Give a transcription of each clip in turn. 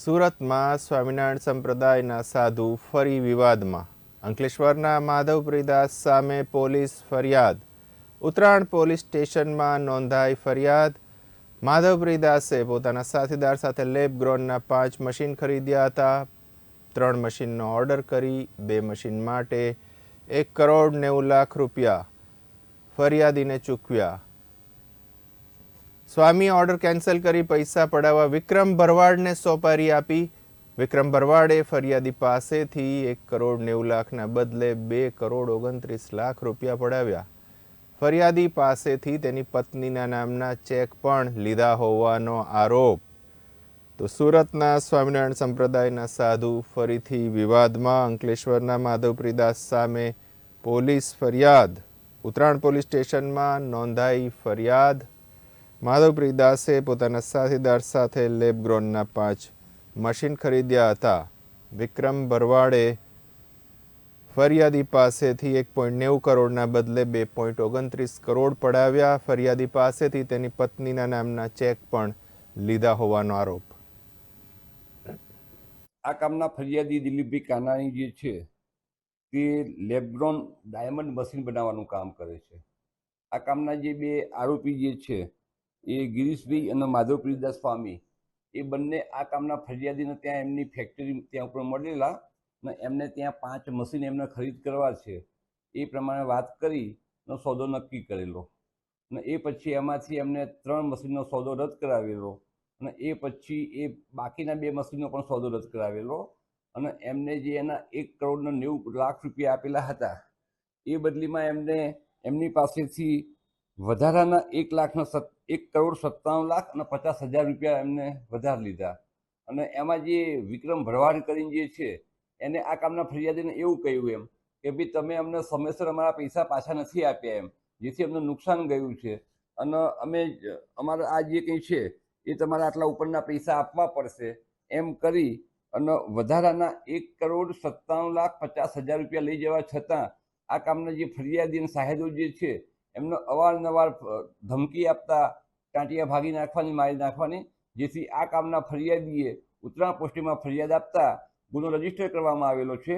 સુરતમાં સ્વામિનારાયણ સંપ્રદાયના સાધુ ફરી વિવાદમાં. અંકલેશ્વરના માધવપ્રીદાસ સામે પોલીસ ફરિયાદ. ઉત્તરાયણ પોલીસ સ્ટેશનમાં નોંધાઈ ફરિયાદ. માધવપ્રીદાસે પોતાના સાથીદાર સાથે લેબ ગ્રોનના પાંચ મશીન ખરીદ્યા હતા. ત્રણ મશીનનો ઓર્ડર કરી, બે મશીન માટે એક કરોડ નેવું લાખ રૂપિયા ફરિયાદીને ચૂકવ્યા. સ્વામી ઓર્ડર કેન્સલ કરી પૈસા પડાવવા વિક્રમ ભરવાડને સોપારી આપી. વિક્રમ ભરવાડે ફરિયાદી પાસેથી એક કરોડ નેવું લાખના બદલે બે કરોડ ઓગણત્રીસ લાખ રૂપિયા પડાવ્યા. ફરિયાદી પાસેથી તેની પત્નીના નામના ચેક પણ લીધા હોવાનો આરોપ. તો સુરતના સ્વામિનારાયણ સંપ્રદાયના સાધુ ફરીથી વિવાદમાં અંકલેશ્વરના માધવપ્રીદાસ સામે પોલીસ ફરિયાદ. ઉત્તરાયણ પોલીસ સ્ટેશનમાં નોંધાઈ ફરિયાદ. માધવપ્રીદાસે પોતાના સાથીદાર સાથે લેબગ્રોનના પાંચ મશીન ખરીદ્યા હતા. વિક્રમ ભરવાડે ફરિયાદી પાસેથી એક પોઈન્ટ નેવું કરોડના બદલે બે પોઈન્ટ ઓગણત્રીસ કરોડ પડાવ્યા. ફરિયાદી પાસેથી તેની પત્નીના નામના ચેક પણ લીધા હોવાનો આરોપ. આ કામના ફરિયાદી દિલીપભાઈ કાનાણી જે છે, તે લેબ્રોન ડાયમંડ મશીન બનાવવાનું કામ કરે છે. આ કામના જે બે આરોપી જે છે એ ગિરીશભાઈ અને માધવપ્રિયદાસ સ્વામી, એ બંને આ કામના ફરિયાદીને ત્યાં એમની ફેક્ટરી ત્યાં ઉપર મળેલા ને એમને ત્યાં પાંચ મશીન એમને ખરીદ કરવા છે. એ પ્રમાણે વાત કરી નો સોદો નક્કી કરેલો. અને એ પછી એમાંથી એમને ત્રણ મશીનનો સોદો રદ કરાવેલો. અને એ પછી એ બાકીના બે મશીનનો પણ સોદો રદ કરાવેલો. અને એમને જે એના એક કરોડના નેવું લાખ રૂપિયા આપેલા હતા, એ બદલીમાં એમને એમની પાસેથી વધારાના એક લાખના સત, એક કરોડ સત્તાવન લાખ અને પચાસ હજાર રૂપિયા એમને વધારે લીધા. અને એમાં જે વિક્રમ ભરવાડ કરીને જે છે, એને આ કામના ફરિયાદીને એવું કહ્યું એમ કે ભાઈ તમે અમને સમયસર અમારા પૈસા પાછા નથી આપ્યા એમ, જેથી અમને નુકસાન ગયું છે. અને અમે અમારા આ જે કંઈ છે, એ તમારા આટલા ઉપરના પૈસા આપવા પડશે એમ કરી અને વધારાના એક કરોડ સત્તાવન લાખ પચાસ હજાર રૂપિયા લઈ જવા છતાં આ કામના જે ફરિયાદી અને સાહેદો જે છે એમને અવારનવાર ધમકી આપતા ટાંટિયા ભાગી નાખવાની, મારી નાખવાની, જેથી આ કામના ફરિયાદીએ ઉત્તરાયણ પોસ્ટિંગમાં ફરિયાદ આપતા ગુનો રજિસ્ટર કરવામાં આવેલો છે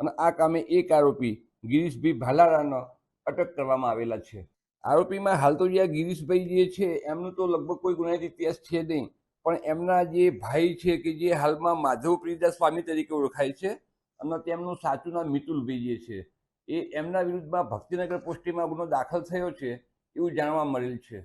અને આ કામે એક આરોપી ગિરીશભાઈ ભાલારાનો અટક કરવામાં આવેલા છે. આરોપીમાં હાલ તો જે ગિરીશભાઈ જે છે, એમનું તો લગભગ કોઈ ગુનાહિત ઇતિહાસ છે નહીં, પણ એમના જે ભાઈ છે કે જે હાલમાં માધવ પ્રિયદાસ સ્વામી તરીકે ઓળખાય છે અને તેમનું સાચું નામ મિતુલભાઈ જે છે. એ એમના વિરુદ્ધમાં ભક્તિનગર પોસ્ટીમાં ગુનો દાખલ થયો છે એવું જાણવા મળેલ છે.